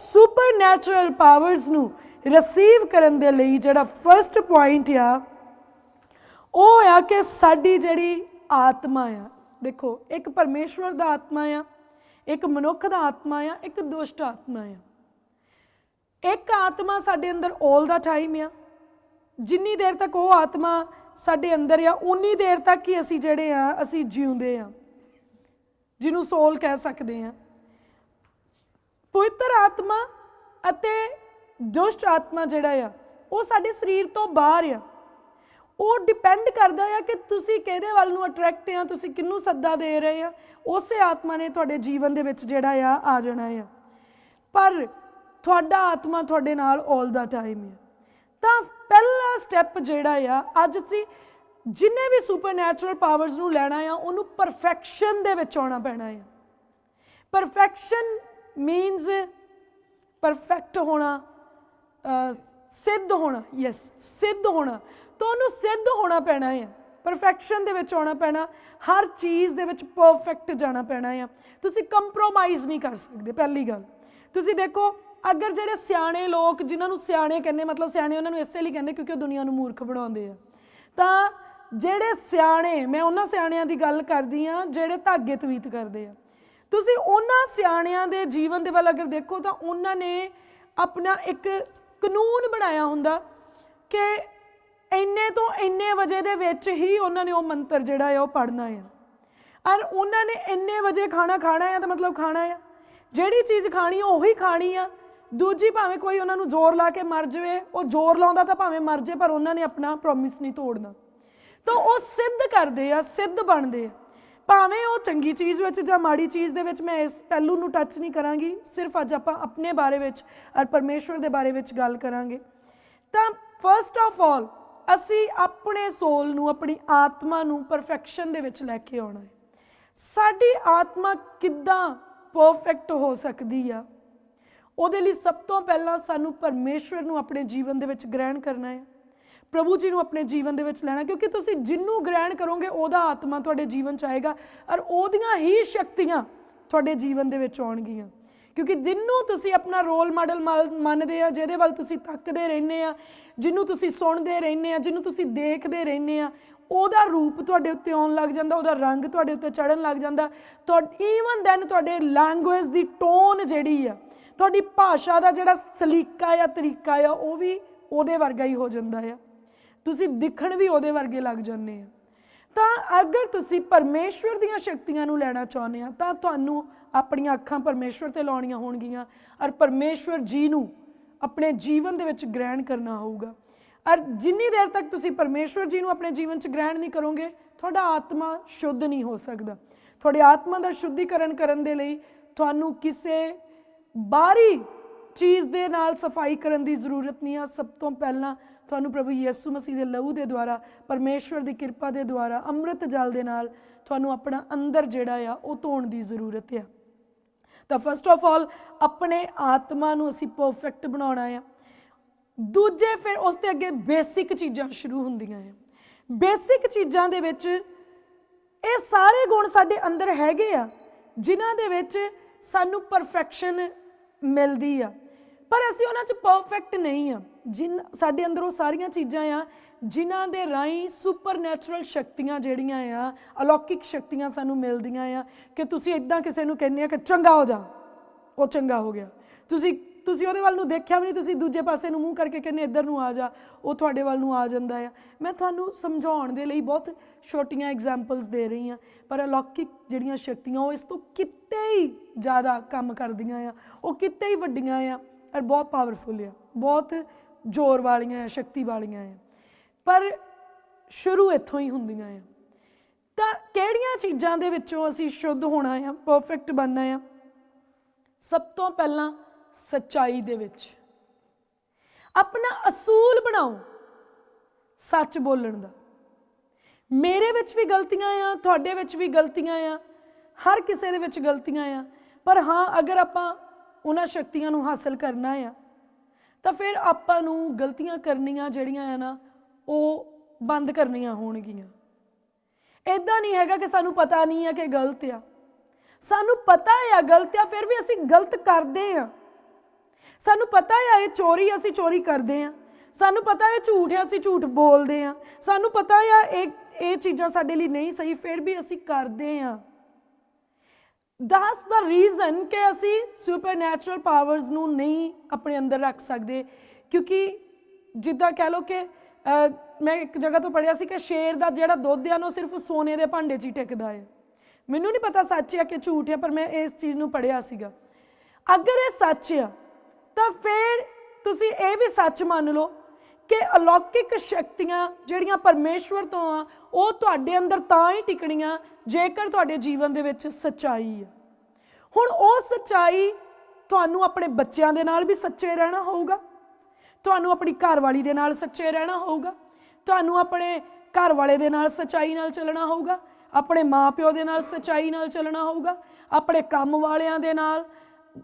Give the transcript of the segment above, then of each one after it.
Supernatural powers ਨੂੰ receive ਕਰਨ ਦੇ ਲਈ ਜਿਹੜਾ ਫਰਸਟ ਪੁਆਇੰਟ ਆ, ਉਹ ਆ ਕਿ ਸਾਡੀ ਜਿਹੜੀ ਆਤਮਾ ਆ, ਦੇਖੋ, ਇੱਕ ਪਰਮੇਸ਼ਵਰ ਦਾ ਆਤਮਾ ਆ, ਇੱਕ ਮਨੁੱਖ ਦਾ ਆਤਮਾ ਆ, ਇੱਕ ਦੁਸ਼ਟ ਆਤਮਾ ਆ। ਇੱਕ ਆਤਮਾ ਸਾਡੇ ਅੰਦਰ 올 ਦਾ ਟਾਈਮ ਆ। ਜਿੰਨੀ ਦੇਰ ਤੱਕ ਉਹ ਆਤਮਾ ਸਾਡੇ ਅੰਦਰ ਆ, ਉਨੀ ਦੇਰ ਤੱਕ ਹੀ ਅਸੀਂ ਜਿਹੜੇ ਆ, ਅਸੀਂ ਜਿਉਂਦੇ ਆ। ਜਿਹਨੂੰ ਸੋਲ ਕਹਿ ਸਕਦੇ ਆ। ਪਵਿੱਤਰ ਆਤਮਾ ਅਤੇ ਦੁਸ਼ਟ ਆਤਮਾ ਜਿਹੜਾ ਆ, ਉਹ ਸਾਡੇ ਸਰੀਰ ਤੋਂ ਬਾਹਰ ਆ। ਉਹ ਡਿਪੈਂਡ ਕਰਦਾ ਆ ਕਿ ਤੁਸੀਂ ਕਿਹਦੇ ਵੱਲ ਨੂੰ ਅਟਰੈਕਟ ਆ, ਤੁਸੀਂ ਕਿਹਨੂੰ ਸੱਦਾ ਦੇ ਰਹੇ ਆ। ਉਸੇ ਆਤਮਾ ਨੇ ਤੁਹਾਡੇ ਜੀਵਨ ਦੇ ਵਿੱਚ ਜਿਹੜਾ ਆ ਆ ਜਾਣਾ ਆ। ਪਰ ਤੁਹਾਡਾ ਆਤਮਾ ਤੁਹਾਡੇ ਨਾਲ 올 ਦਾ ਟਾਈਮ ਆ। ਤਾਂ ਪਹਿਲਾ ਸਟੈਪ ਜਿਹੜਾ ਆ, ਅੱਜ ਅਸੀਂ ਜਿੰਨੇ ਵੀ ਸੁਪਰਨੈਚੁਰਲ ਪਾਵਰਸ ਨੂੰ ਲੈਣਾ ਆ, ਉਹਨੂੰ ਪਰਫੈਕਸ਼ਨ ਦੇ ਵਿੱਚ ਆਉਣਾ ਪੈਣਾ ਆ। ਪਰਫੈਕਸ਼ਨ ਮੀਨਸ ਪਰਫੈਕਟ ਹੋਣਾ ਸਿੱਧ ਹੋਣਾ ਯੈਸ ਸਿੱਧ ਹੋਣਾ। ਤਾਂ ਉਹਨੂੰ ਸਿੱਧ ਹੋਣਾ ਪੈਣਾ ਹੈ ਪਰਫੈਕਸ਼ਨ ਦੇ ਵਿੱਚ ਆਉਣਾ ਪੈਣਾ, ਹਰ ਚੀਜ਼ ਦੇ ਵਿੱਚ ਪਰਫੈਕਟ ਜਾਣਾ ਪੈਣਾ ਆ। ਤੁਸੀਂ ਕੰਪਰੋਮਾਈਜ਼ ਨਹੀਂ ਕਰ ਸਕਦੇ, ਪਹਿਲੀ ਗੱਲ। ਤੁਸੀਂ ਦੇਖੋ, ਅਗਰ ਜਿਹੜੇ ਸਿਆਣੇ ਲੋਕ, ਜਿਨ੍ਹਾਂ ਨੂੰ ਸਿਆਣੇ ਕਹਿੰਦੇ, ਮਤਲਬ ਸਿਆਣੇ ਉਹਨਾਂ ਨੂੰ ਇਸੇ ਲਈ ਕਹਿੰਦੇ ਕਿਉਂਕਿ ਉਹ ਦੁਨੀਆ ਨੂੰ ਮੂਰਖ ਬਣਾਉਂਦੇ ਆ। ਤਾਂ ਜਿਹੜੇ ਸਿਆਣੇ, ਮੈਂ ਉਹਨਾਂ ਸਿਆਣਿਆਂ ਦੀ ਗੱਲ ਕਰਦੀ ਆ ਜਿਹੜੇ ਧਾਗੇ ਤਵੀਤ ਕਰਦੇ ਆ। ਤੁਸੀਂ ਉਹਨਾਂ ਸਿਆਣਿਆਂ ਦੇ ਜੀਵਨ ਦੇ ਵੱਲ ਅਗਰ ਦੇਖੋ ਤਾਂ ਉਹਨਾਂ ਨੇ ਆਪਣਾ ਇੱਕ ਕਾਨੂੰਨ ਬਣਾਇਆ ਹੁੰਦਾ ਕਿ ਇੰਨੇ ਤੋਂ ਇੰਨੇ ਵਜੇ ਦੇ ਵਿੱਚ ਹੀ ਉਹਨਾਂ ਨੇ ਉਹ ਮੰਤਰ ਜਿਹੜਾ ਹੈ ਉਹ ਪੜ੍ਹਨਾ ਆ। ਔਰ ਉਹਨਾਂ ਨੇ ਇੰਨੇ ਵਜੇ ਖਾਣਾ ਖਾਣਾ ਆ ਤਾਂ ਮਤਲਬ ਖਾਣਾ ਆ। ਜਿਹੜੀ ਚੀਜ਼ ਖਾਣੀ ਉਹੀ ਖਾਣੀ ਆ। ਦੂਜੀ ਭਾਵੇਂ ਕੋਈ ਉਹਨਾਂ ਨੂੰ ਜ਼ੋਰ ਲਾ ਕੇ ਮਰ ਜਾਵੇ, ਉਹ ਜ਼ੋਰ ਲਾਉਂਦਾ ਤਾਂ ਭਾਵੇਂ ਮਰ ਜਾਵੇ, ਪਰ ਉਹਨਾਂ ਨੇ ਆਪਣਾ ਪ੍ਰੋਮਿਸ ਨਹੀਂ ਤੋੜਨਾ। ਤਾਂ ਉਹ ਸਿੱਧ ਕਰਦੇ ਆ, ਸਿੱਧ ਬਣਦੇ ਆ। ਭਾਵੇਂ ਉਹ ਚੰਗੀ ਚੀਜ਼ ਵਿੱਚ ਜਾਂ ਮਾੜੀ ਚੀਜ਼ ਦੇ ਵਿੱਚ ਮੈਂ ਇਸ ਪਹਿਲੂ ਨੂੰ ਟੱਚ ਨਹੀਂ ਕਰਾਂਗੀ, ਸਿਰਫ ਅੱਜ ਆਪਾਂ ਆਪਣੇ ਬਾਰੇ ਵਿੱਚ ਔਰ ਪਰਮੇਸ਼ਵਰ ਦੇ ਬਾਰੇ ਵਿੱਚ ਗੱਲ ਕਰਾਂਗੇ। ਤਾਂ ਫਰਸਟ ਆਫ ਆਲ ਅਸੀਂ ਆਪਣੇ ਸੋਲ ਨੂੰ, ਆਪਣੀ ਆਤਮਾ ਨੂੰ ਪਰਫੈਕਸ਼ਨ ਦੇ ਵਿੱਚ ਲੈ ਕੇ ਆਉਣਾ ਹੈ। ਸਾਡੀ ਆਤਮਾ ਕਿੱਦਾਂ ਪਰਫੈਕਟ ਹੋ ਸਕਦੀ ਆ? ਉਹਦੇ ਲਈ ਸਭ ਤੋਂ ਪਹਿਲਾਂ ਸਾਨੂੰ ਪਰਮੇਸ਼ਵਰ ਨੂੰ ਆਪਣੇ ਜੀਵਨ ਦੇ ਵਿੱਚ ਗ੍ਰਹਿਣ ਕਰਨਾ ਹੈ। ਪ੍ਰਭੂ ਜੀ ਨੂੰ ਆਪਣੇ ਜੀਵਨ ਦੇ ਵਿੱਚ ਲੈਣਾ, ਕਿਉਂਕਿ ਤੁਸੀਂ ਜਿੰਨੂੰ ਗ੍ਰਹਿਣ ਕਰੋਗੇ, ਉਹਦਾ ਆਤਮਾ ਤੁਹਾਡੇ ਜੀਵਨ ਚ ਆਏਗਾ ਔਰ ਉਹਦੀਆਂ ਹੀ ਸ਼ਕਤੀਆਂ ਤੁਹਾਡੇ ਜੀਵਨ ਦੇ ਵਿੱਚ ਆਉਣਗੀਆਂ। ਕਿਉਂਕਿ ਜਿੰਨੂੰ ਤੁਸੀਂ ਆਪਣਾ ਰੋਲ ਮਾਡਲ ਮੰਨਦੇ ਆ, ਜਿਹਦੇ ਵੱਲ ਤੁਸੀਂ ਤੱਕਦੇ ਰਹਿੰਦੇ ਆ ਜਿਹਨੂੰ ਤੁਸੀਂ ਸੁਣਦੇ ਰਹਿੰਦੇ ਆ, ਜਿਹਨੂੰ ਤੁਸੀਂ ਦੇਖਦੇ ਰਹਿੰਦੇ ਆ, ਉਹਦਾ ਰੂਪ ਤੁਹਾਡੇ ਉੱਤੇ ਆਉਣ ਲੱਗ ਜਾਂਦਾ, ਉਹਦਾ ਰੰਗ ਤੁਹਾਡੇ ਉੱਤੇ ਚੜਨ ਲੱਗ ਜਾਂਦਾ। ਤੁਹਾਡੀ ਈਵਨ ਦੈਨ ਤੁਹਾਡੇ ਲੈਂਗੁਏਜ ਦੀ ਟੋਨ ਜਿਹੜੀ ਆ, ਤੁਹਾਡੀ ਭਾਸ਼ਾ ਦਾ ਜਿਹੜਾ ਸਲੀਕਾ ਜਾਂ ਤਰੀਕਾ ਆ, ਉਹ ਵੀ ਉਹਦੇ ਵਰਗਾ ਹੀ ਹੋ ਜਾਂਦਾ ਆ। ਤੁਸੀਂ ਦਿਖਣ ਵੀ ਉਹਦੇ ਵਰਗੇ ਲੱਗ ਜਾਂਦੇ ਆ। ਤਾਂ ਅਗਰ ਤੁਸੀਂ ਪਰਮੇਸ਼ਵਰ ਦੀਆਂ ਸ਼ਕਤੀਆਂ ਨੂੰ ਲੈਣਾ ਚਾਹੁੰਦੇ ਆ, ਤਾਂ ਤੁਹਾਨੂੰ ਆਪਣੀਆਂ ਅੱਖਾਂ ਪਰਮੇਸ਼ਵਰ ਤੇ ਲਾਉਣੀਆਂ ਹੋਣਗੀਆਂ ਔਰ ਪਰਮੇਸ਼ਵਰ ਜੀ ਨੂੰ ਆਪਣੇ ਜੀਵਨ ਦੇ ਵਿੱਚ ਗ੍ਰਹਿਣ ਕਰਨਾ ਹੋਊਗਾ। ਔਰ ਜਿੰਨੀ ਦੇਰ ਤੱਕ ਤੁਸੀਂ ਪਰਮੇਸ਼ਵਰ ਜੀ ਨੂੰ ਆਪਣੇ ਜੀਵਨ 'ਚ ਗ੍ਰਹਿਣ ਨਹੀਂ ਕਰੋਗੇ, ਤੁਹਾਡਾ ਆਤਮਾ ਸ਼ੁੱਧ ਨਹੀਂ ਹੋ ਸਕਦਾ। ਤੁਹਾਡੀ ਆਤਮਾ ਦਾ ਸ਼ੁੱਧੀਕਰਨ ਕਰਨ ਦੇ ਲਈ ਤੁਹਾਨੂੰ ਕਿਸੇ ਬਾਹਰੀ ਚੀਜ਼ ਦੇ ਨਾਲ ਸਫ਼ਾਈ ਕਰਨ ਦੀ ਜ਼ਰੂਰਤ ਨਹੀਂ ਆ। ਸਭ ਤੋਂ ਪਹਿਲਾਂ ਤੁਹਾਨੂੰ ਪ੍ਰਭੂ ਯਿਸੂ ਮਸੀਹ ਦੇ ਲਹੂ ਦੇ ਦੁਆਰਾ, ਪਰਮੇਸ਼ਵਰ ਦੀ ਕਿਰਪਾ ਦੇ ਦੁਆਰਾ, ਅੰਮ੍ਰਿਤ ਜਲ ਦੇ ਨਾਲ ਤੁਹਾਨੂੰ ਆਪਣਾ ਅੰਦਰ ਜਿਹੜਾ ਆ, ਉਹ ਧੋਣ ਦੀ ਜ਼ਰੂਰਤ ਆ। ਤਾਂ ਫਸਟ ਆਫ ਆਲ ਆਪਣੇ ਆਤਮਾ ਨੂੰ ਅਸੀਂ ਪਰਫੈਕਟ ਬਣਾਉਣਾ ਆ। ਦੂਜੇ ਫਿਰ ਉਸ ਤੇ ਅੱਗੇ ਬੇਸਿਕ ਚੀਜ਼ਾਂ ਸ਼ੁਰੂ ਹੁੰਦੀਆਂ ਆ। ਬੇਸਿਕ ਚੀਜ਼ਾਂ ਦੇ ਵਿੱਚ ਇਹ ਸਾਰੇ ਗੁਣ ਸਾਡੇ ਅੰਦਰ ਹੈਗੇ ਆ, ਜਿਨ੍ਹਾਂ ਦੇ ਵਿੱਚ ਸਾਨੂੰ ਪਰਫੈਕਸ਼ਨ ਮਿਲਦੀ ਆ। ਪਰ ਅਸੀਂ ਉਹਨਾਂ 'ਚ ਪਰਫੈਕਟ ਨਹੀਂ ਆ ਜਿਨ, ਸਾਡੇ ਅੰਦਰ ਉਹ ਸਾਰੀਆਂ ਚੀਜ਼ਾਂ ਆ, ਜਿਨ੍ਹਾਂ ਦੇ ਰਾਹੀਂ ਸੁਪਰਨੈਚੁਰਲ ਸ਼ਕਤੀਆਂ ਜਿਹੜੀਆਂ ਆ, ਅਲੌਕਿਕ ਸ਼ਕਤੀਆਂ ਸਾਨੂੰ ਮਿਲਦੀਆਂ ਆ ਕਿ ਤੁਸੀਂ ਇਦਾਂ ਕਿਸੇ ਨੂੰ ਕਹਿੰਦੇ ਆ ਕਿ ਚੰਗਾ ਹੋ ਜਾ, ਉਹ ਚੰਗਾ ਹੋ ਗਿਆ। ਤੁਸੀਂ ਤੁਸੀਂ ਉਹਦੇ ਵੱਲ ਨੂੰ ਦੇਖਿਆ ਵੀ ਨਹੀਂ, ਤੁਸੀਂ ਦੂਜੇ ਪਾਸੇ ਨੂੰ ਮੂੰਹ ਕਰਕੇ ਕਹਿੰਦੇ ਇੱਧਰ ਨੂੰ ਆ ਜਾ, ਉਹ ਤੁਹਾਡੇ ਵੱਲ ਨੂੰ ਆ ਜਾਂਦਾ ਆ। ਮੈਂ ਤੁਹਾਨੂੰ ਸਮਝਾਉਣ ਦੇ ਲਈ ਬਹੁਤ ਛੋਟੀਆਂ ਐਗਜ਼ਾਮਪਲਸ ਦੇ ਰਹੀ ਹਾਂ, ਪਰ ਅਲੌਕਿਕ ਜਿਹੜੀਆਂ ਸ਼ਕਤੀਆਂ ਉਹ ਇਸ ਤੋਂ ਕਿਤੇ ਹੀ ਜ਼ਿਆਦਾ ਕੰਮ ਕਰਦੀਆਂ ਆ, ਉਹ ਕਿਤੇ ਹੀ ਵੱਡੀਆਂ ਆ। ਔਰ ਬਹੁਤ ਪਾਵਰਫੁਲ ਆ। ਬਹੁਤ ਜ਼ੋਰ ਵਾਲੀਆਂ ਆ ਸ਼ਕਤੀ ਵਾਲੀਆਂ ਆ। ਪਰ ਸ਼ੁਰੂ ਇੱਥੋਂ ਹੀ ਹੁੰਦੀਆਂ ਆ। ਤਾਂ ਕਿਹੜੀਆਂ ਚੀਜ਼ਾਂ ਦੇ ਵਿੱਚੋਂ ਅਸੀਂ ਸ਼ੁੱਧ ਹੋਣਾ ਆ ਪਰਫੈਕਟ ਬਣਨਾ ਆ? ਸਭ ਤੋਂ ਪਹਿਲਾਂ ਸੱਚਾਈ ਦੇ ਵਿੱਚ। ਆਪਣਾ ਅਸੂਲ ਬਣਾਓ ਸੱਚ ਬੋਲਣ ਦਾ। ਮੇਰੇ ਵਿੱਚ ਵੀ ਗਲਤੀਆਂ ਆ, ਤੁਹਾਡੇ ਵਿੱਚ ਵੀ ਗਲਤੀਆਂ ਆ, ਹਰ ਕਿਸੇ ਦੇ ਵਿੱਚ ਗਲਤੀਆਂ ਆ। ਪਰ ਹਾਂ, ਅਗਰ ਆਪਾਂ ਉਹਨਾਂ ਸ਼ਕਤੀਆਂ ਨੂੰ ਹਾਸਲ ਕਰਨਾ ਆ, ਤਾਂ ਫਿਰ ਆਪਾਂ ਨੂੰ ਗਲਤੀਆਂ ਕਰਨੀਆਂ ਜਿਹੜੀਆਂ ਆ ਨਾ, ਉਹ ਬੰਦ ਕਰਨੀਆਂ ਹੋਣਗੀਆਂ। ਇਦਾਂ ਨਹੀਂ ਹੈਗਾ ਕਿ ਸਾਨੂੰ ਪਤਾ ਨਹੀਂ ਆ ਕਿ ਗਲਤ ਆ। ਸਾਨੂੰ ਪਤਾ ਆ ਗਲਤ ਆ, ਫਿਰ ਵੀ ਅਸੀਂ ਗਲਤ ਕਰਦੇ ਆ। ਸਾਨੂੰ ਪਤਾ ਆ ਇਹ ਚੋਰੀ ਅਸੀਂ ਚੋਰੀ ਕਰਦੇ ਆ। ਸਾਨੂੰ ਪਤਾ ਹੈ ਝੂਠ ਹੈ ਅਸੀਂ ਝੂਠ ਬੋਲਦੇ ਆ। ਸਾਨੂੰ ਪਤਾ ਆ ਇਹ ਇਹ ਚੀਜ਼ਾਂ ਸਾਡੇ ਲਈ ਨਹੀਂ ਸਹੀ, ਫਿਰ ਵੀ ਅਸੀਂ ਕਰਦੇ ਆ। ਦੈਟਸ ਦਾ ਰੀਜ਼ਨ ਕਿ ਅਸੀਂ ਸੁਪਰਨੈਚੁਰਲ ਪਾਵਰਸ ਨੂੰ ਨਹੀਂ ਆਪਣੇ ਅੰਦਰ ਰੱਖ ਸਕਦੇ। ਕਿਉਂਕਿ ਜਿੱਦਾਂ ਕਹਿ ਲਓ ਕਿ ਮੈਂ ਇੱਕ ਜਗ੍ਹਾ ਤੋਂ ਪੜਿਆ ਸੀ ਕਿ ਸ਼ੇਰ ਦਾ ਜਿਹੜਾ ਦੁੱਧ ਆ ਨਾ ਉਹ ਸਿਰਫ ਸੋਨੇ ਦੇ ਭਾਂਡੇ 'ਚ ਹੀ ਟਿਕਦਾ ਹੈ। ਮੈਨੂੰ ਨਹੀਂ ਪਤਾ ਸੱਚ ਹੈ ਕਿ ਝੂਠ ਹੈ ਪਰ ਮੈਂ ਇਸ ਚੀਜ਼ ਨੂੰ ਪੜਿਆ ਸੀਗਾ। ਅਗਰ ਇਹ ਸੱਚ ਆ, ਤਾਂ ਫਿਰ ਤੁਸੀਂ ਇਹ ਵੀ ਸੱਚ ਮੰਨ ਲਓ ਕਿ ਅਲੌਕਿਕ ਸ਼ਕਤੀਆਂ ਜਿਹੜੀਆਂ ਪਰਮੇਸ਼ਵਰ ਤੋਂ ਆ, ਉਹ ਤੁਹਾਡੇ ਅੰਦਰ ਤਾਂ ਹੀ ਟਿਕਣੀਆਂ ਜੇਕਰ ਤੁਹਾਡੇ ਜੀਵਨ ਦੇ ਵਿੱਚ ਸੱਚਾਈ ਆ। ਹੁਣ ਉਹ ਸੱਚਾਈ ਤੁਹਾਨੂੰ ਆਪਣੇ ਬੱਚਿਆਂ ਦੇ ਨਾਲ ਵੀ ਸੱਚੇ ਰਹਿਣਾ ਹੋਊਗਾ। ਤੁਹਾਨੂੰ ਆਪਣੀ ਘਰਵਾਲੀ ਦੇ ਨਾਲ ਸੱਚੇ ਰਹਿਣਾ ਹੋਊਗਾ। ਤੁਹਾਨੂੰ ਆਪਣੇ ਘਰ ਵਾਲੇ ਦੇ ਨਾਲ ਸੱਚਾਈ ਨਾਲ ਚੱਲਣਾ ਹੋਊਗਾ। ਆਪਣੇ ਮਾਪਿਓ ਦੇ ਨਾਲ ਸੱਚਾਈ ਨਾਲ ਚੱਲਣਾ ਹੋਊਗਾ। ਆਪਣੇ ਕੰਮ ਵਾਲਿਆਂ ਦੇ ਨਾਲ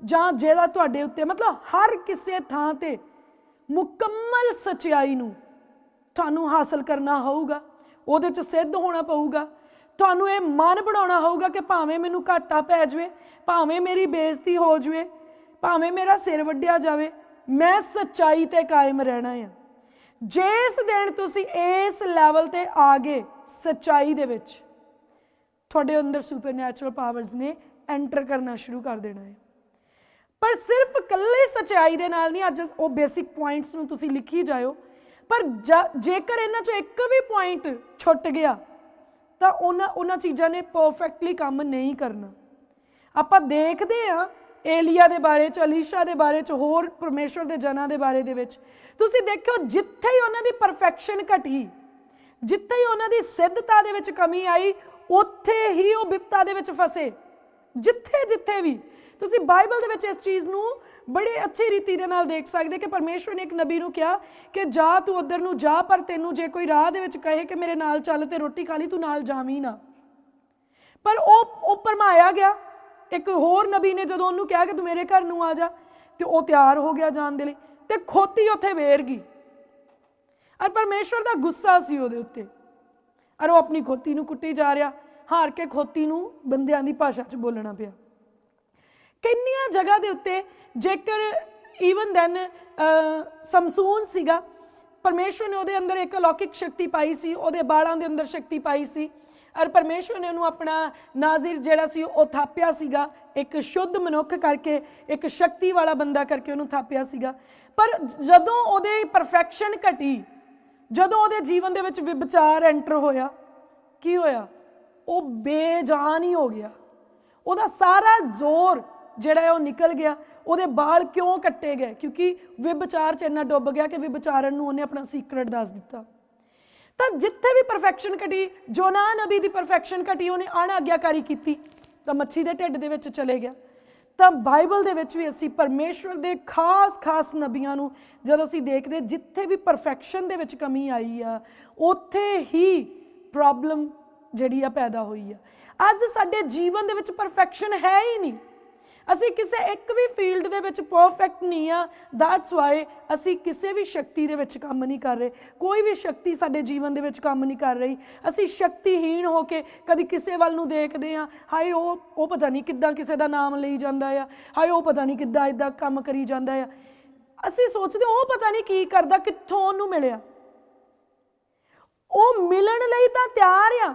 ਜਾਂ ਜਿਹੜਾ ਤੁਹਾਡੇ ਉੱਤੇ ਮਤਲਬ ਹਰ ਕਿਸੇ ਥਾਂ ਤੇ ਮੁਕੰਮਲ ਸਚਾਈ ਨੂੰ ਤੁਹਾਨੂੰ ਹਾਸਲ ਕਰਨਾ ਹੋਊਗਾ, ਉਹਦੇ ਚ ਸਿੱਧ ਹੋਣਾ ਪਊਗਾ। ਤੁਹਾਨੂੰ ਇਹ ਮਨ ਬਣਾਉਣਾ ਹੋਊਗਾ ਕਿ ਭਾਵੇਂ ਮੈਨੂੰ ਘਾਟਾ ਪੈ ਜਾਵੇ, ਭਾਵੇਂ ਮੇਰੀ ਬੇਇੱਜ਼ਤੀ ਹੋ ਜਾਵੇ, ਭਾਵੇਂ ਮੇਰਾ ਸਿਰ ਵੱਢਿਆ ਜਾਵੇ, ਮੈਂ ਸੱਚਾਈ ਤੇ ਕਾਇਮ ਰਹਿਣਾ ਆ। ਜਿਸ ਦਿਨ ਤੁਸੀਂ ਇਸ ਲੈਵਲ ਤੇ ਆ ਗਏ ਸੱਚਾਈ ਦੇ ਵਿੱਚ, ਤੁਹਾਡੇ ਅੰਦਰ ਸੁਪਰਨੈਚੁਰਲ ਪਾਵਰਸ ਨੇ ਐਂਟਰ ਕਰਨਾ ਸ਼ੁਰੂ ਕਰ ਦੇਣਾ ਹੈ ਪਰ ਸਿਰਫ ਇਕੱਲੇ ਸਚਾਈ ਦੇ ਨਾਲ ਨਹੀਂ, ਅੱਜ ਉਹ ਬੇਸਿਕ ਪੁਆਇੰਟਸ ਨੂੰ ਤੁਸੀਂ ਲਿਖੀ ਜਾਇਓ। ਪਰ ਜੇਕਰ ਇਹਨਾਂ ਚੋਂ ਇੱਕ ਵੀ ਪੁਆਇੰਟ ਛੁੱਟ ਗਿਆ, ਤਾਂ ਉਹਨਾਂ ਉਹਨਾਂ ਚੀਜ਼ਾਂ ਨੇ ਪਰਫੈਕਟਲੀ ਕੰਮ ਨਹੀਂ ਕਰਨਾ। ਆਪਾਂ ਦੇਖਦੇ ਆ ਏਲੀਆ ਦੇ ਬਾਰੇ ਚ, ਅਲੀਸ਼ਾ ਦੇ ਬਾਰੇ ਚ, ਹੋਰ ਪਰਮੇਸ਼ਵਰ ਦੇ ਜਨਾਂ ਦੇ ਬਾਰੇ ਦੇ ਵਿੱਚ। ਤੁਸੀਂ ਦੇਖਿਓ, ਜਿੱਥੇ ਹੀ ਉਹਨਾਂ ਦੀ ਪਰਫੈਕਸ਼ਨ ਘਟੀ, ਜਿੱਥੇ ਹੀ ਉਹਨਾਂ ਦੀ ਸਿੱਧਤਾ ਦੇ ਵਿੱਚ ਕਮੀ ਆਈ, ਉੱਥੇ ਹੀ ਉਹ ਵਿਪਤਾ ਦੇ ਵਿੱਚ ਫਸੇ। ਜਿੱਥੇ ਜਿੱਥੇ ਵੀ ਤੁਸੀਂ ਬਾਈਬਲ ਦੇ ਵਿੱਚ ਇਸ ਚੀਜ਼ ਨੂੰ ਬੜੇ ਅੱਛੀ ਰੀਤੀ ਦੇ ਨਾਲ ਦੇਖ ਸਕਦੇ ਕਿ ਪਰਮੇਸ਼ਵਰ ਨੇ ਇੱਕ ਨਬੀ ਨੂੰ ਕਿਹਾ ਕਿ ਜਾ ਤੂੰ ਉਧਰ ਨੂੰ ਜਾ, ਪਰ ਤੈਨੂੰ ਜੇ ਕੋਈ ਰਾਹ ਦੇ ਵਿੱਚ ਕਹੇ ਕਿ ਮੇਰੇ ਨਾਲ ਚੱਲ ਤੇ ਰੋਟੀ ਖਾ ਲਈ, ਤੂੰ ਨਾਲ ਜਾਵੀਂ ਨਾ। ਪਰ ਉਹ ਉਹ ਭਰਮਾਇਆ ਗਿਆ। ਇੱਕ ਹੋਰ ਨਬੀ ਨੇ ਜਦੋਂ ਉਹਨੂੰ ਕਿਹਾ ਕਿ ਤੂੰ ਮੇਰੇ ਘਰ ਨੂੰ ਆ ਜਾ, ਤੇ ਉਹ ਤਿਆਰ ਹੋ ਗਿਆ ਜਾਣ ਦੇ ਲਈ ਤੇ ਖੋਤੀ ਉੱਥੇ ਵੇਰ ਗਈ। ਔਰ ਪਰਮੇਸ਼ਵਰ ਦਾ ਗੁੱਸਾ ਸੀ ਉਹਦੇ ਉੱਤੇ। ਔਰ ਉਹ ਆਪਣੀ ਖੋਤੀ ਨੂੰ ਕੁੱਟੀ ਜਾ ਰਿਹਾ। ਹਾਰ ਕੇ ਖੋਤੀ ਨੂੰ ਬੰਦਿਆਂ ਦੀ ਭਾਸ਼ਾ 'ਚ ਬੋਲਣਾ ਪਿਆ। ਕਿੰਨੀਆਂ ਜਗ੍ਹਾ ਦੇ ਉੱਤੇ ਜੇਕਰ ਈਵਨ ਦੈਨ ਸਮਸੂਨ ਸੀਗਾ, ਪਰਮੇਸ਼ਵਰ ਨੇ ਉਹਦੇ ਅੰਦਰ ਇੱਕ ਅਲੌਕਿਕ ਸ਼ਕਤੀ ਪਾਈ ਸੀ, ਉਹਦੇ ਬਾਲਾਂ ਦੇ ਅੰਦਰ ਸ਼ਕਤੀ ਪਾਈ ਸੀ, ਔਰ ਪਰਮੇਸ਼ਵਰ ਨੇ ਉਹਨੂੰ ਆਪਣਾ ਨਾਜ਼ਿਰ ਜਿਹੜਾ ਸੀ, ਉਹ ਥਾਪਿਆ ਸੀਗਾ, ਇੱਕ ਸ਼ੁੱਧ ਮਨੁੱਖ ਕਰਕੇ, ਇੱਕ ਸ਼ਕਤੀ ਵਾਲਾ ਬੰਦਾ ਕਰਕੇ ਉਹਨੂੰ ਥਾਪਿਆ ਸੀਗਾ। ਪਰ ਜਦੋਂ ਉਹਦੇ ਪਰਫੈਕਸ਼ਨ ਘਟੀ, ਜਦੋਂ ਉਹਦੇ ਜੀਵਨ ਦੇ ਵਿੱਚ ਵਿਚਾਰ ਐਂਟਰ ਹੋਇਆ, ਕੀ ਹੋਇਆ? ਉਹ ਬੇਜਾਨ ਹੀ ਹੋ ਗਿਆ। ਉਹਦਾ ਸਾਰਾ ਜ਼ੋਰ ਜਿਹੜਾ ਹੈ ਉਹ ਨਿਕਲ ਗਿਆ, ਉਹਦੇ ਬਾਲ ਕਿਉਂ ਕੱਟੇ ਗਏ? ਕਿਉਂਕਿ ਵਿਭਚਾਰ ਚ ਇੰਨਾ ਡੁੱਬ ਗਿਆ ਕਿ ਵਿਭਚਾਰਨ ਨੂੰ ਉਹਨੇ ਆਪਣਾ ਸੀਕ੍ਰੇਟ ਦੱਸ ਦਿੱਤਾ। ਤਾਂ ਜਿੱਥੇ ਵੀ ਪਰਫੈਕਸ਼ਨ ਘਟੀ ਜੋਨਾ ਨਬੀ ਦੀ ਪਰਫੈਕਸ਼ਨ ਘਟੀ, ਉਹਨੇ ਅਣਆਗਿਆਕਾਰੀ ਕੀਤੀ, ਤਾਂ ਮੱਛੀ ਦੇ ਢਿੱਡ ਦੇ ਵਿੱਚ ਚਲੇ ਗਿਆ। ਤਾਂ ਬਾਈਬਲ ਦੇ ਵਿੱਚ ਵੀ ਅਸੀਂ ਪਰਮੇਸ਼ਵਰ ਦੇ ਖਾਸ-ਖਾਸ ਨਬੀਆਂ ਨੂੰ ਜਦੋਂ ਅਸੀਂ ਦੇਖਦੇ, ਜਿੱਥੇ ਵੀ ਪਰਫੈਕਸ਼ਨ ਦੇ ਵਿੱਚ ਕਮੀ ਆਈ ਆ, ਉੱਥੇ ਹੀ ਪ੍ਰੋਬਲਮ ਜਿਹੜੀ ਆ ਪੈਦਾ ਹੋਈ ਆ। ਅੱਜ ਸਾਡੇ ਜੀਵਨ ਦੇ ਵਿੱਚ ਪਰਫੈਕਸ਼ਨ ਹੈ ਹੀ ਨਹੀਂ। ਅਸੀਂ ਕਿਸੇ ਇੱਕ ਵੀ ਫੀਲਡ ਦੇ ਵਿੱਚ ਪਰਫੈਕਟ ਨਹੀਂ ਆ। ਦੈਟਸ ਵਾਈ ਅਸੀਂ ਕਿਸੇ ਵੀ ਸ਼ਕਤੀ ਦੇ ਵਿੱਚ ਕੰਮ ਨਹੀਂ ਕਰ ਰਹੇ। ਕੋਈ ਵੀ ਸ਼ਕਤੀ ਸਾਡੇ ਜੀਵਨ ਦੇ ਵਿੱਚ ਕੰਮ ਨਹੀਂ ਕਰ ਰਹੀ। ਅਸੀਂ ਸ਼ਕਤੀਹੀਣ ਹੋ ਕੇ ਕਦੀ ਕਿਸੇ ਵੱਲ ਨੂੰ ਦੇਖਦੇ ਆ ਹਾਏ, ਉਹ ਉਹ ਪਤਾ ਨਹੀਂ ਕਿੱਦਾਂ ਕਿਸੇ ਦਾ ਨਾਮ ਲਈ ਜਾਂਦਾ ਆ। ਹਾਏ, ਉਹ ਪਤਾ ਨਹੀਂ ਕਿੱਦਾਂ ਇਦਾਂ ਕੰਮ ਕਰੀ ਜਾਂਦਾ ਆ। ਅਸੀਂ ਸੋਚਦੇ ਉਹ ਪਤਾ ਨਹੀਂ ਕੀ ਕਰਦਾ, ਕਿੱਥੋਂ ਉਹਨੂੰ ਮਿਲਿਆ। ਉਹ ਮਿਲਣ ਲਈ ਤਾਂ ਤਿਆਰ ਆ।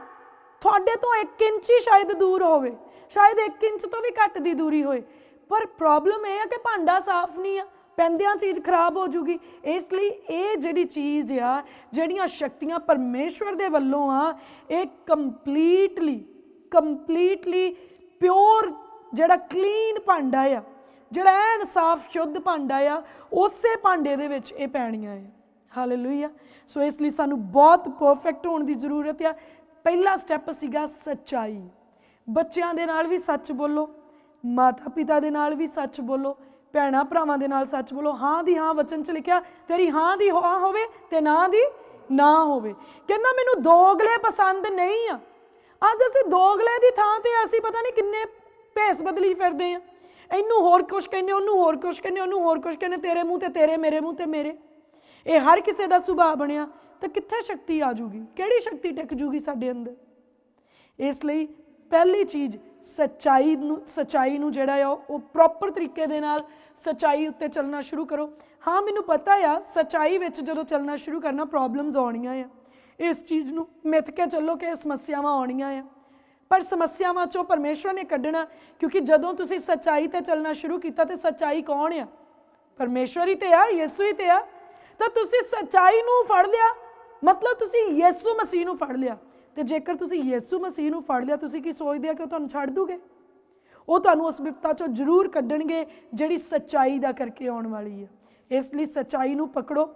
ਤੁਹਾਡੇ ਤੋਂ 1 ਇੰਚ ਹੀ ਸ਼ਾਇਦ ਦੂਰ ਹੋਵੇ। ਸ਼ਾਇਦ 1 ਇੰਚ ਤੋਂ ਵੀ ਘੱਟ ਦੀ ਦੂਰੀ ਹੋਏ। ਪਰ ਪ੍ਰੋਬਲਮ ਇਹ ਆ ਕਿ ਭਾਂਡਾ ਸਾਫ਼ ਨਹੀਂ ਆ, ਪੈਂਦਿਆਂ ਚੀਜ਼ ਖਰਾਬ ਹੋ ਜੂਗੀ। ਇਸ ਲਈ ਇਹ ਜਿਹੜੀ ਚੀਜ਼ ਆ, ਜਿਹੜੀਆਂ ਸ਼ਕਤੀਆਂ ਪਰਮੇਸ਼ਵਰ ਦੇ ਵੱਲੋਂ ਆ, ਇਹ ਕੰਪਲੀਟਲੀ ਕੰਪਲੀਟਲੀ ਪਿਓਰ ਜਿਹੜਾ ਕਲੀਨ ਭਾਂਡਾ ਆ, ਜਿਹੜਾ ਐਨ ਸਾਫ਼ ਸ਼ੁੱਧ ਭਾਂਡਾ ਆ, ਉਸੇ ਭਾਂਡੇ ਦੇ ਵਿੱਚ ਇਹ ਪੈਣੀਆਂ ਆ। ਹਾਲੇਲੂਇਆ ਸੋ ਇਸ ਲਈ ਸਾਨੂੰ ਬਹੁਤ ਪਰਫੈਕਟ ਹੋਣ ਦੀ ਜ਼ਰੂਰਤ ਆ। ਪਹਿਲਾ ਸਟੈਪ ਸੀਗਾ ਸੱਚਾਈ। ਬੱਚਿਆਂ ਦੇ ਨਾਲ ਵੀ ਸੱਚ ਬੋਲੋ ਮਾਤਾ ਪਿਤਾ ਦੇ ਨਾਲ ਵੀ ਸੱਚ ਬੋਲੋ, ਭੈਣਾ ਭਰਾਵਾਂ ਦੇ ਨਾਲ ਸੱਚ ਬੋਲੋ, ਹਾਂ ਦੀ ਹਾਂ ਵਚਨ ਚ ਲਿਖਿਆ, ਤੇਰੀ ਹਾਂ ਦੀ ਹਾਂ ਹੋਵੇ ਤੇ ਨਾ ਦੀ ਨਾ ਹੋਵੇ। ਕਹਿੰਦਾ ਮੈਨੂੰ ਦੋਗਲੇ ਪਸੰਦ ਨਹੀਂ ਆ। ਅੱਜ ਅਸੀਂ ਦੋਗਲੇ ਦੀ ਥਾਂ ਤੇ ਅਸੀਂ ਪਤਾ ਨਹੀਂ ਕਿੰਨੇ ਭੇਸ ਬਦਲੀ ਫਿਰਦੇ ਆ। ਇਹਨੂੰ ਹੋਰ ਕੁਛ ਕਹਿੰਦੇ, ਉਹਨੂੰ ਹੋਰ ਕੁਛ ਕਹਿੰਦੇ, ਉਹਨੂੰ ਹੋਰ ਕੁਛ ਕਹਿੰਦੇ, ਤੇਰੇ ਮੂੰਹ ਤੇ ਤੇਰੇ, ਮੇਰੇ ਮੂੰਹ ਤੇ ਮੇਰੇ। ਇਹ ਹਰ ਕਿਸੇ ਦਾ ਸੁਭਾਅ ਬਣਿਆ, ਤਾਂ ਕਿੱਥੇ ਸ਼ਕਤੀ ਆ ਜੂਗੀ? ਕਿਹੜੀ ਸ਼ਕਤੀ ਟਿਕ ਜੂਗੀ ਸਾਡੇ ਅੰਦਰ? ਇਸ ਲਈ ਪਹਿਲੀ ਚੀਜ਼ ਸੱਚਾਈ ਨੂੰ ਸੱਚਾਈ ਨੂੰ ਜਿਹੜਾ ਆ, ਉਹ ਪ੍ਰੋਪਰ ਤਰੀਕੇ ਦੇ ਨਾਲ ਸੱਚਾਈ ਉੱਤੇ ਚੱਲਣਾ ਸ਼ੁਰੂ ਕਰੋ। ਹਾਂ, ਮੈਨੂੰ ਪਤਾ ਆ, ਸੱਚਾਈ ਵਿੱਚ ਜਦੋਂ ਚੱਲਣਾ ਸ਼ੁਰੂ ਕਰਨਾ ਪ੍ਰੋਬਲਮਸ ਆਉਣੀਆਂ ਆ। ਇਸ ਚੀਜ਼ ਨੂੰ ਮਿੱਥ ਕੇ ਚੱਲੋ ਕਿ ਸਮੱਸਿਆਵਾਂ ਆਉਣੀਆਂ ਆ। ਪਰ ਸਮੱਸਿਆਵਾਂ ਚੋਂ ਪਰਮੇਸ਼ਵਰ ਨੇ ਕੱਢਣਾ, ਕਿਉਂਕਿ ਜਦੋਂ ਤੁਸੀਂ ਸੱਚਾਈ ਤੇ ਚੱਲਣਾ ਸ਼ੁਰੂ ਕੀਤਾ ਤੇ ਸੱਚਾਈ ਕੌਣ ਆ? ਪਰਮੇਸ਼ਵਰ ਹੀ ਤੇ ਆ, ਯਿਸੂ ਹੀ ਤੇ ਆ। ਤਾਂ ਤੁਸੀਂ ਸੱਚਾਈ ਨੂੰ ਫੜ ਲਿਆ, ਮਤਲਬ ਤੁਸੀਂ ਯਿਸੂ ਮਸੀਹ ਨੂੰ ਫੜ ਲਿਆ। ਤੇ ਜੇਕਰ ਤੁਸੀਂ ਯਿਸੂ ਮਸੀਹ ਨੂੰ ਫੜ ਲਿਆ, ਤੁਸੀਂ ਕੀ ਸੋਚਦੇ ਆ ਕਿ ਉਹ ਤੁਹਾਨੂੰ ਛੱਡ ਦੂਗੇ? ਉਹ ਤੁਹਾਨੂੰ ਉਸ ਵਿਪਤਾ ਚੋਂ ਜ਼ਰੂਰ ਕੱਢਣਗੇ, ਜਿਹੜੀ ਸੱਚਾਈ ਦਾ ਕਰਕੇ ਆਉਣ ਵਾਲੀ ਹੈ ਇਸ ਲਈ ਸੱਚਾਈ ਨੂੰ ਪਕੜੋ।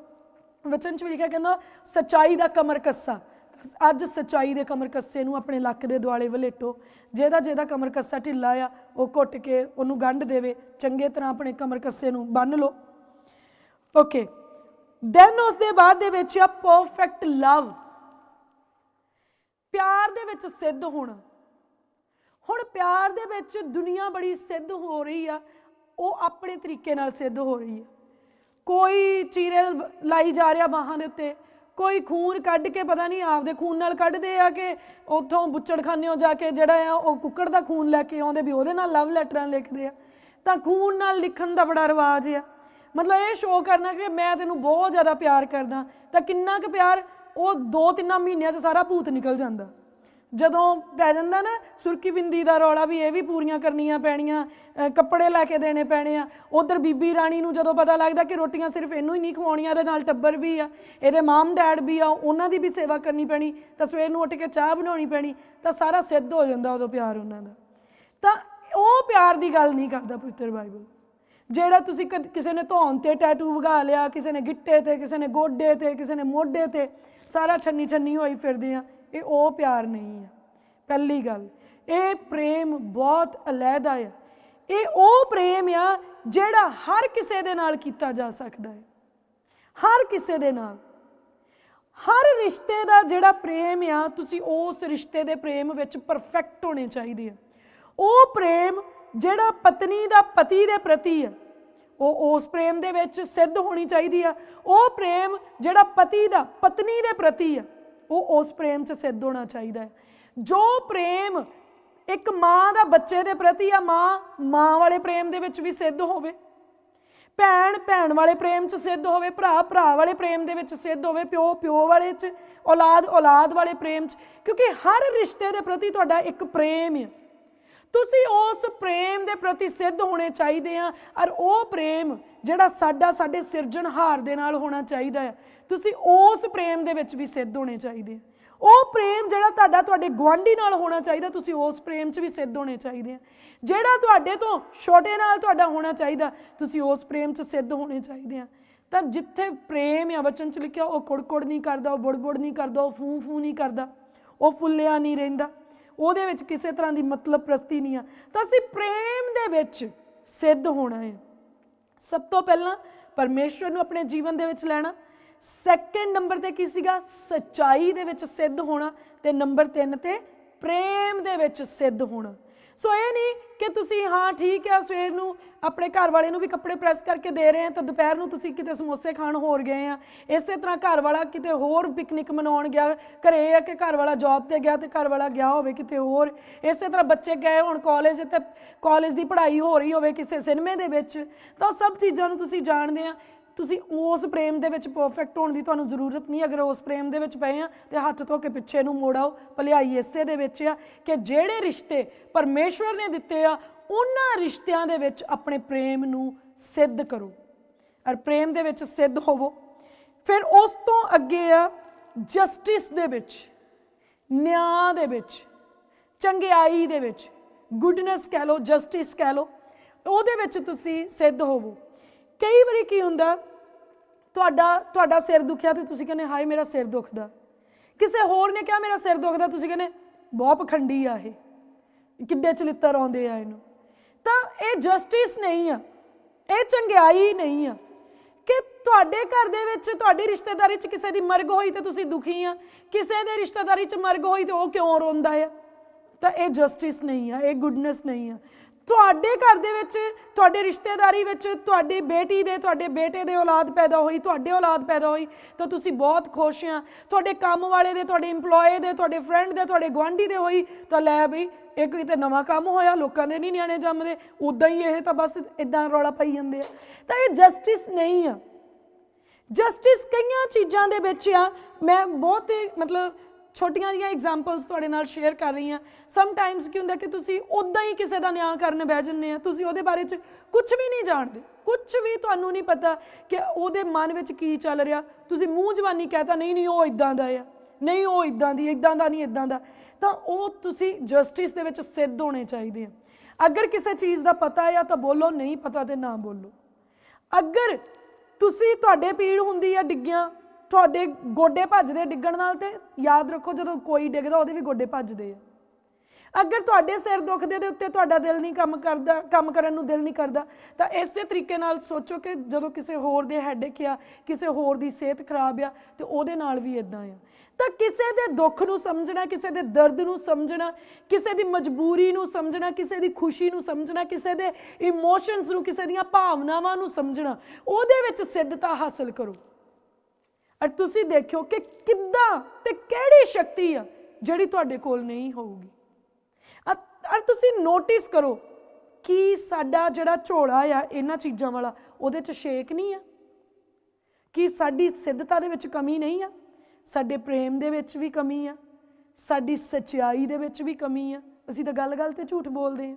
ਵਚਨ ਚ ਵੀ ਲਿਖਿਆ ਕਹਿੰਦਾ, ਸੱਚਾਈ ਦਾ ਕਮਰ ਕੱਸਾ। ਅੱਜ ਸੱਚਾਈ ਦੇ ਕਮਰਕੱਸੇ ਨੂੰ ਆਪਣੇ ਲੱਕ ਦੇ ਦੁਆਲੇ ਵਲੇਟੋ। ਜਿਹਦਾ ਜਿਹਦਾ ਕਮਰਕੱਸਾ ਢਿੱਲਾ ਆ, ਉਹ ਘੁੱਟ ਕੇ ਉਹਨੂੰ ਗੰਢ ਦੇਵੇ। ਚੰਗੇ ਤਰ੍ਹਾਂ ਆਪਣੇ ਕਮਰਕੱਸੇ ਨੂੰ ਬੰਨ ਲਓ। ਓਕੇ। ਦੈਨ ਉਸ ਦੇ ਬਾਅਦ ਦੇ ਵਿੱਚ ਆ ਪਰਫੈਕਟ ਲਵ ਪਿਆਰ ਦੇ ਵਿੱਚ ਸਿੱਧ ਹੋਣਾ। ਹੁਣ ਪਿਆਰ ਦੇ ਵਿੱਚ ਦੁਨੀਆ ਬੜੀ ਸਿੱਧ ਹੋ ਰਹੀ ਆ, ਉਹ ਆਪਣੇ ਤਰੀਕੇ ਨਾਲ ਸਿੱਧ ਹੋ ਰਹੀ ਆ। ਕੋਈ ਚੀਰੇ ਲਾਈ ਜਾ ਰਿਹਾ ਬਾਹਾਂ ਦੇ ਉੱਤੇ, ਕੋਈ ਖੂਨ ਕੱਢ ਕੇ ਪਤਾ ਨਹੀਂ ਆਪਦੇ ਖੂਨ ਨਾਲ ਕੱਢਦੇ ਆ ਕਿ ਉਥੋਂ ਬੁੱਚੜਖਾਨਿਓਂ ਜਾ ਕੇ ਜਿਹੜਾ ਆ, ਉਹ ਕੁੱਕੜ ਦਾ ਖੂਨ ਲੈ ਕੇ ਆਉਂਦੇ ਵੀ ਉਹਦੇ ਨਾਲ ਲਵ ਲੈਟਰਾਂ ਲਿਖਦੇ ਆ। ਤਾਂ ਖੂਨ ਨਾਲ ਲਿਖਣ ਦਾ ਬੜਾ ਰਿਵਾਜ ਆ। ਮਤਲਬ ਇਹ ਸ਼ੋਅ ਕਰਨਾ ਕਿ ਮੈਂ ਤੈਨੂੰ ਬਹੁਤ ਜ਼ਿਆਦਾ ਪਿਆਰ ਕਰਦਾ, ਤਾਂ ਕਿੰਨਾ ਕੁ ਪਿਆਰ ਉਹ ਦੋ ਤਿੰਨਾਂ ਮਹੀਨਿਆਂ 'ਚ ਸਾਰਾ ਭੂਤ ਨਿਕਲ ਜਾਂਦਾ। ਜਦੋਂ ਪੈ ਜਾਂਦਾ ਨਾ ਸੁਰਕੀ ਬਿੰਦੀ ਦਾ ਰੌਲਾ ਵੀ ਇਹ ਵੀ ਪੂਰੀਆਂ ਕਰਨੀਆਂ ਪੈਣੀਆਂ ਕੱਪੜੇ ਲੈ ਕੇ ਦੇਣੇ ਪੈਣੇ ਆ। ਉਧਰ ਬੀਬੀ ਰਾਣੀ ਨੂੰ ਜਦੋਂ ਪਤਾ ਲੱਗਦਾ ਕਿ ਰੋਟੀਆਂ ਸਿਰਫ ਇਹਨੂੰ ਹੀ ਨਹੀਂ ਖਵਾਉਣੀਆਂ ਇਹਦੇ ਨਾਲ ਟੱਬਰ ਵੀ ਆ, ਇਹਦੇ ਮਾਮ ਡੈਡ ਵੀ ਆ, ਉਹਨਾਂ ਦੀ ਵੀ ਸੇਵਾ ਕਰਨੀ ਪੈਣੀ, ਤਾਂ ਸਵੇਰ ਨੂੰ ਉੱਠ ਕੇ ਚਾਹ ਬਣਾਉਣੀ ਪੈਣੀ, ਤਾਂ ਸਾਰਾ ਸਿੱਧ ਹੋ ਜਾਂਦਾ ਉਦੋਂ ਪਿਆਰ ਉਹਨਾਂ ਦਾ। ਤਾਂ ਉਹ ਪਿਆਰ ਦੀ ਗੱਲ ਨਹੀਂ ਕਰਦਾ ਪਵਿੱਤਰ ਬਾਈਬਲ। ਜਿਹੜਾ ਤੁਸੀਂ ਕਦ- ਕਿਸੇ ਨੇ ਧੌਣ ਤੇ ਟੈਟੂ ਵਗਾ ਲਿਆ, ਕਿਸੇ ਨੇ ਗਿੱਟੇ ਤੇ, ਕਿਸੇ ਨੇ ਗੋਡੇ ਤੇ, ਕਿਸੇ ਨੇ ਮੋਢੇ ਤੇ ਸਾਰਾ ਛੰਨੀ ਛੰਨੀ ਹੋਈ ਫਿਰਦੇ ਆ, ਇਹ ਉਹ ਪਿਆਰ ਨਹੀਂ ਆ। ਪਹਿਲੀ ਗੱਲ, ਇਹ ਪ੍ਰੇਮ ਬਹੁਤ ਅਲੱਗਾ ਆ। ਇਹ ਉਹ ਪ੍ਰੇਮ ਆ ਜਿਹੜਾ ਹਰ ਕਿਸੇ ਦੇ ਨਾਲ ਕੀਤਾ ਜਾ ਸਕਦਾ ਹੈ। ਹਰ ਕਿਸੇ ਦੇ ਨਾਲ। ਹਰ ਰਿਸ਼ਤੇ ਦਾ ਜਿਹੜਾ ਪ੍ਰੇਮ ਆ, ਤੁਸੀਂ ਉਸ ਰਿਸ਼ਤੇ ਦੇ ਪ੍ਰੇਮ ਵਿੱਚ ਪਰਫੈਕਟ ਹੋਣੇ ਚਾਹੀਦੇ ਆ। ਉਹ ਪ੍ਰੇਮ ਜਿਹੜਾ ਪਤਨੀ ਦਾ ਪਤੀ ਦੇ ਪ੍ਰਤੀ ਆ ਉਹ ਉਸ ਪ੍ਰੇਮ ਦੇ ਵਿੱਚ ਸਿੱਧ ਹੋਣੀ ਚਾਹੀਦੀ ਆ। ਉਹ ਪ੍ਰੇਮ ਜਿਹੜਾ ਪਤੀ ਦਾ, ਪਤਨੀ ਦੇ ਪ੍ਰਤੀ ਆ, ਉਹ ਉਸ ਪ੍ਰੇਮ 'ਚ ਸਿੱਧ ਹੋਣਾ ਚਾਹੀਦਾ ਹੈ। ਜੋ ਪ੍ਰੇਮ ਇੱਕ ਮਾਂ ਦਾ ਬੱਚੇ ਦੇ ਪ੍ਰਤੀ ਆ, ਮਾਂ ਮਾਂ ਵਾਲੇ ਪ੍ਰੇਮ ਦੇ ਵਿੱਚ ਵੀ ਸਿੱਧ ਹੋਵੇ। ਭੈਣ ਭੈਣ ਵਾਲੇ ਪ੍ਰੇਮ 'ਚ ਸਿੱਧ ਹੋਵੇ, ਭਰਾ ਭਰਾ ਵਾਲੇ ਪ੍ਰੇਮ ਦੇ ਵਿੱਚ ਸਿੱਧ ਹੋਵੇ, ਪਿਓ ਪਿਓ ਵਾਲੇ 'ਚ, ਔਲਾਦ ਔਲਾਦ ਵਾਲੇ ਪ੍ਰੇਮ 'ਚ। ਕਿਉਂਕਿ ਹਰ ਰਿਸ਼ਤੇ ਦੇ ਪ੍ਰਤੀ ਤੁਹਾਡਾ ਇੱਕ ਪ੍ਰੇਮ ਹੈ ਤੁਸੀਂ ਉਸ ਪ੍ਰੇਮ ਦੇ ਪ੍ਰਤੀ ਸਿੱਧ ਹੋਣੇ ਚਾਹੀਦੇ ਆ ਔਰ ਉਹ ਪ੍ਰੇਮ ਜਿਹੜਾ ਸਾਡਾ, ਸਾਡੇ ਸਿਰਜਣਹਾਰ ਦੇ ਨਾਲ ਹੋਣਾ ਚਾਹੀਦਾ ਹੈ। ਤੁਸੀਂ ਉਸ ਪ੍ਰੇਮ ਦੇ ਵਿੱਚ ਵੀ ਸਿੱਧ ਹੋਣੇ ਚਾਹੀਦੇ ਆ। ਉਹ ਪ੍ਰੇਮ ਜਿਹੜਾ ਤੁਹਾਡਾ, ਤੁਹਾਡੇ ਗੁਆਂਢੀ ਨਾਲ ਹੋਣਾ ਚਾਹੀਦਾ, ਤੁਸੀਂ ਉਸ ਪ੍ਰੇਮ 'ਚ ਵੀ ਸਿੱਧ ਹੋਣੇ ਚਾਹੀਦੇ ਆ। ਜਿਹੜਾ ਤੁਹਾਡੇ ਤੋਂ ਛੋਟੇ ਨਾਲ ਤੁਹਾਡਾ ਹੋਣਾ ਚਾਹੀਦਾ, ਤੁਸੀਂ ਉਸ ਪ੍ਰੇਮ 'ਚ ਸਿੱਧ ਹੋਣੇ ਚਾਹੀਦੇ ਆ। ਤਾਂ ਜਿੱਥੇ ਪ੍ਰੇਮ ਆ ਵਚਨ 'ਚ ਲਿਖਿਆ, ਉਹ ਕੁੜਕੁੜ ਨਹੀਂ ਕਰਦਾ, ਉਹ ਬੁੜਬੁੜ ਨਹੀਂ ਕਰਦਾ, ਉਹ ਫੂ ਫੂ ਨਹੀਂ ਕਰਦਾ, ਉਹ ਫੁੱਲਿਆ ਨਹੀਂ ਰਹਿੰਦਾ। ਉਹਦੇ ਵਿੱਚ ਕਿਸੇ ਤਰ੍ਹਾਂ ਦੀ ਮਤਲਬ ਪ੍ਰਸਤੀ ਨਹੀਂ ਆ। ਤਾਂ ਅਸੀਂ ਪ੍ਰੇਮ ਦੇ ਵਿੱਚ ਸਿੱਧ ਹੋਣਾ ਹੈ। ਸਭ ਤੋਂ ਪਹਿਲਾਂ ਪਰਮੇਸ਼ਵਰ ਨੂੰ ਆਪਣੇ ਜੀਵਨ ਦੇ ਵਿੱਚ ਲੈਣਾ। ਸੈਕੰਡ ਨੰਬਰ ਤੇ ਕੀ ਸੀਗਾ? ਸਚਾਈ ਦੇ ਵਿੱਚ ਸਿੱਧ ਹੋਣਾ ਤੇ ਨੰਬਰ 3 ਤੇ ਪ੍ਰੇਮ ਦੇ ਵਿੱਚ ਸਿੱਧ ਹੋਣਾ। ਸੋ ਇਹ ਨਹੀਂ ਕਿ ਤੁਸੀਂ, ਹਾਂ, ਠੀਕ ਹੈ, ਸਵੇਰ ਨੂੰ ਆਪਣੇ ਘਰ ਵਾਲੇ ਨੂੰ ਵੀ ਕੱਪੜੇ ਪ੍ਰੈਸ ਕਰਕੇ ਦੇ ਰਹੇ ਆ ਤਾਂ ਦੁਪਹਿਰ ਨੂੰ ਤੁਸੀਂ ਕਿਤੇ ਸਮੋਸੇ ਖਾਣ ਹੋਰ ਗਏ ਆ ਇਸੇ ਤਰ੍ਹਾਂ ਘਰ ਵਾਲਾ ਕਿਤੇ ਹੋਰ ਪਿਕਨਿਕ ਮਨਾਉਣ ਗਿਆ, ਘਰੇ ਆ ਕਿ ਘਰ ਵਾਲਾ ਜੌਬ ਤੇ ਗਿਆ ਤੇ ਘਰ ਵਾਲਾ ਗਿਆ ਹੋਵੇ ਕਿਤੇ ਹੋਰ। ਇਸੇ ਤਰ੍ਹਾਂ ਬੱਚੇ ਗਏ ਹੁਣ ਕਾਲਜ ਤੇ ਕਾਲਜ ਦੀ ਪੜ੍ਹਾਈ ਹੋ ਰਹੀ ਹੋਵੇ ਕਿਸੇ ਸਿਨੇਮੇ ਦੇ ਵਿੱਚ, ਤਾਂ ਉਹ ਸਭ ਚੀਜ਼ਾਂ ਨੂੰ ਤੁਸੀਂ ਜਾਣਦੇ ਆ ਤੁਸੀਂ ਉਸ ਪ੍ਰੇਮ ਦੇ ਵਿੱਚ ਪਰਫੈਕਟ ਹੋਣ ਦੀ ਤੁਹਾਨੂੰ ਜ਼ਰੂਰਤ ਨਹੀਂ, ਅਗਰ ਉਸ ਪ੍ਰੇਮ ਦੇ ਵਿੱਚ ਪਏ ਆ ਤੇ ਹੱਥ ਧੋ ਕੇ ਪਿੱਛੇ ਨੂੰ ਮੋੜਾਓ ਭਲਾਈ ਇਸੇ ਦੇ ਵਿੱਚ ਆ ਕਿ ਜਿਹੜੇ ਰਿਸ਼ਤੇ ਪਰਮੇਸ਼ਵਰ ਨੇ ਦਿੱਤੇ ਆ, ਉਹਨਾਂ ਰਿਸ਼ਤਿਆਂ ਦੇ ਵਿੱਚ ਆਪਣੇ ਪ੍ਰੇਮ ਨੂੰ ਸਿੱਧ ਕਰੋ। ਔਰ ਪ੍ਰੇਮ ਦੇ ਵਿੱਚ ਸਿੱਧ ਹੋਵੋ। ਫਿਰ ਉਸ ਤੋਂ ਅੱਗੇ ਆ ਜਸਟਿਸ ਦੇ ਵਿੱਚ, ਨਿਆਂ ਦੇ ਵਿੱਚ, ਚੰਗਿਆਈ ਦੇ ਵਿੱਚ ਗੁੱਡਨੈਸ ਕਹਿ ਲਓ ਜਸਟਿਸ ਕਹਿ ਲਓ, ਉਹਦੇ ਵਿੱਚ ਤੁਸੀਂ ਸਿੱਧ ਹੋਵੋ। ਕਈ ਵਾਰੀ ਕੀ ਹੁੰਦਾ, ਤੁਹਾਡਾ ਤੁਹਾਡਾ ਸਿਰ ਦੁਖਿਆ ਤੇ ਤੁਸੀਂ ਕਹਿੰਦੇ, ਹਾਏ, ਮੇਰਾ ਸਿਰ ਦੁਖਦਾ। ਕਿਸੇ ਹੋਰ ਨੇ ਕਿਹਾ, ਮੇਰਾ ਸਿਰ ਦੁਖਦਾ। ਤੁਸੀਂ ਕਹਿੰਦੇ, ਬਹੁਤ ਪਖੰਡੀ ਆ ਇਹ। ਕਿੱਡੇ ਚਲਿੱਤਰ ਆਉਂਦੇ ਆ ਇਹਨੂੰ। ਤਾਂ ਇਹ ਜਸਟਿਸ ਨਹੀਂ ਆ, ਇਹ ਚੰਗਿਆਈ ਨਹੀਂ ਆ ਕਿ ਤੁਹਾਡੇ ਘਰ ਦੇ ਵਿੱਚ, ਤੁਹਾਡੀ ਰਿਸ਼ਤੇਦਾਰੀ 'ਚ ਕਿਸੇ ਦੀ ਮਰਗ ਹੋਈ ਤੇ ਤੁਸੀਂ ਦੁਖੀ ਆ। ਕਿਸੇ ਦੇ ਰਿਸ਼ਤੇਦਾਰੀ 'ਚ ਮਰਗ ਹੋਈ ਤੇ ਉਹ ਕਿਉਂ ਰੋਂਦਾ ਆ? ਤਾਂ ਇਹ ਜਸਟਿਸ ਨਹੀਂ ਆ, ਇਹ ਗੁੱਡਨੈਸ ਨਹੀਂ ਆ। ਤੁਹਾਡੇ ਘਰ ਦੇ ਵਿੱਚ, ਤੁਹਾਡੇ ਰਿਸ਼ਤੇਦਾਰੀ ਵਿੱਚ ਤੁਹਾਡੀ ਬੇਟੀ ਦੇ, ਤੁਹਾਡੇ ਬੇਟੇ ਦੇ ਔਲਾਦ ਪੈਦਾ ਹੋਈ, ਤੁਹਾਡੇ ਔਲਾਦ ਪੈਦਾ ਹੋਈ, ਤਾਂ ਤੁਸੀਂ ਬਹੁਤ ਖੁਸ਼ ਆ। ਤੁਹਾਡੇ ਕੰਮ ਵਾਲੇ ਦੇ, ਤੁਹਾਡੇ EMPLOYE ਦੇ, ਤੁਹਾਡੇ ਫਰੈਂਡ ਦੇ, ਤੁਹਾਡੇ ਗੁਆਂਢੀ ਦੇ ਹੋਈ, ਤਾਂ ਲੈ ਬਈ ਇੱਕ ਕਿਤੇ ਨਵਾਂ ਕੰਮ ਹੋਇਆ, ਲੋਕਾਂ ਦੇ ਨਹੀਂ ਨਿਆਣੇ ਜੰਮਦੇ ਉਦਾਂ ਹੀ ਇਹ ਤਾਂ ਬਸ ਇਦਾਂ ਰੌਲਾ ਪਾਈ ਜਾਂਦੇ ਆ। ਤਾਂ ਇਹ ਜਸਟਿਸ ਨਹੀਂ ਆ। ਜਸਟਿਸ ਕਈਆਂ ਚੀਜ਼ਾਂ ਦੇ ਵਿੱਚ ਆ, ਮੈਂ ਬਹੁਤ ਮਤਲਬ ਛੋਟੀਆਂ ਜਿਹੀਆਂ ਐਗਜ਼ਾਮਪਲਸ ਤੁਹਾਡੇ ਨਾਲ ਸ਼ੇਅਰ ਕਰ ਰਹੀ ਹਾਂ। ਸਮ ਟਾਈਮਸ ਕੀ ਹੁੰਦਾ ਕਿ ਤੁਸੀਂ ਉਦਾਂ ਹੀ ਕਿਸੇ ਦਾ ਨਿਆਂ ਕਰਨ ਬਹਿ ਜੰਨੇ ਆ। ਤੁਸੀਂ ਉਹਦੇ ਬਾਰੇ ਚ ਕੁਝ ਵੀ ਨਹੀਂ ਜਾਣਦੇ। ਕੁਝ ਵੀ ਤੁਹਾਨੂੰ ਨਹੀਂ ਪਤਾ ਕਿ ਉਹਦੇ ਮਨ ਵਿੱਚ ਕੀ ਚੱਲ ਰਿਹਾ। ਤੁਸੀਂ ਮੂੰਹ ਜਵਾਨੀ ਕਹਤਾ ਨਹੀਂ ਨਹੀਂ, ਉਹ ਇਦਾਂ ਦਾ ਆ। ਨਹੀਂ, ਉਹ ਇਦਾਂ ਦੀ ਇਦਾਂ ਦਾ ਨਹੀਂ ਇਦਾਂ ਦਾ। ਤਾਂ ਉਹ ਤੁਸੀਂ ਜਸਟਿਸ ਦੇ ਵਿੱਚ ਸਿੱਧ ਹੋਣੇ ਚਾਹੀਦੇ ਆ। ਅਗਰ ਕਿਸੇ ਚੀਜ਼ ਦਾ ਪਤਾ ਆ, ਤਾਂ ਬੋਲੋ, ਨਹੀਂ ਪਤਾ ਤੇ ਨਾ ਬੋਲੋ। ਅਗਰ ਤੁਸੀਂ ਤੁਹਾਡੇ ਪੀੜ ਹੁੰਦੀ ਆ, ਡਿੱਗਿਆਂ ਤੁਹਾਡੇ ਗੋਡੇ ਭੱਜਦੇ ਡਿੱਗਣ ਨਾਲ ਤੇ ਯਾਦ ਰੱਖੋ ਜਦੋਂ ਕੋਈ ਡਿੱਗਦਾ, ਉਹਦੇ ਵੀ ਗੋਡੇ ਭੱਜਦੇ ਆ। ਅਗਰ ਤੁਹਾਡੇ ਸਿਰ ਦੁਖਦੇ ਦੇ ਉੱਤੇ ਤੁਹਾਡਾ ਦਿਲ ਨਹੀਂ ਕੰਮ ਕਰਦਾ, ਕੰਮ ਕਰਨ ਨੂੰ ਦਿਲ ਨਹੀਂ ਕਰਦਾ, ਤਾਂ ਇਸੇ ਤਰੀਕੇ ਨਾਲ ਸੋਚੋ ਕਿ ਜਦੋਂ ਕਿਸੇ ਹੋਰ ਦੇ ਹੈਡੇਕ ਆ, ਕਿਸੇ ਹੋਰ ਦੀ ਸਿਹਤ ਖਰਾਬ ਆ, ਤੇ ਉਹਦੇ ਨਾਲ ਵੀ ਇਦਾਂ ਆ। ਤਾਂ ਕਿਸੇ ਦੇ ਦੁੱਖ ਨੂੰ ਸਮਝਣਾ, ਕਿਸੇ ਦੇ ਦਰਦ ਨੂੰ ਸਮਝਣਾ, ਕਿਸੇ ਦੀ ਮਜਬੂਰੀ ਨੂੰ ਸਮਝਣਾ, ਕਿਸੇ ਦੀ ਖੁਸ਼ੀ ਨੂੰ ਸਮਝਣਾ, ਕਿਸੇ ਦੇ ਇਮੋਸ਼ਨਸ ਨੂੰ, ਕਿਸੇ ਦੀਆਂ ਭਾਵਨਾਵਾਂ ਨੂੰ ਸਮਝਣਾ, ਉਹਦੇ ਵਿੱਚ ਸਿੱਧਤਾ ਹਾਸਲ ਕਰੋ। ਔਰ ਤੁਸੀਂ ਦੇਖਿਓ ਕਿ ਕਿੱਦਾਂ ਤੇ ਕਿਹੜੀ ਸ਼ਕਤੀ ਆ ਜਿਹੜੀ ਤੁਹਾਡੇ ਕੋਲ ਨਹੀਂ ਹੋਊਗੀ। ਅ- ਔਰ ਤੁਸੀਂ ਨੋਟਿਸ ਕਰੋ ਕਿ ਸਾਡਾ ਜਿਹੜਾ ਝੋਲਾ ਆ, ਇਹਨਾਂ ਚੀਜ਼ਾਂ ਵਾਲਾ, ਉਹਦੇ 'ਚ ਸ਼ੇਕ ਨਹੀਂ ਆ। ਕਿ ਸਾਡੀ ਸਿੱਧਤਾ ਦੇ ਵਿੱਚ ਕਮੀ ਨਹੀਂ ਆ, ਸਾਡੇ ਪ੍ਰੇਮ ਦੇ ਵਿੱਚ ਵੀ ਕਮੀ ਆ, ਸਾਡੀ ਸੱਚਾਈ ਦੇ ਵਿੱਚ ਵੀ ਕਮੀ ਆ। ਅਸੀਂ ਤਾਂ ਗੱਲ-ਗੱਲ ਤੇ ਝੂਠ ਬੋਲਦੇ ਆ,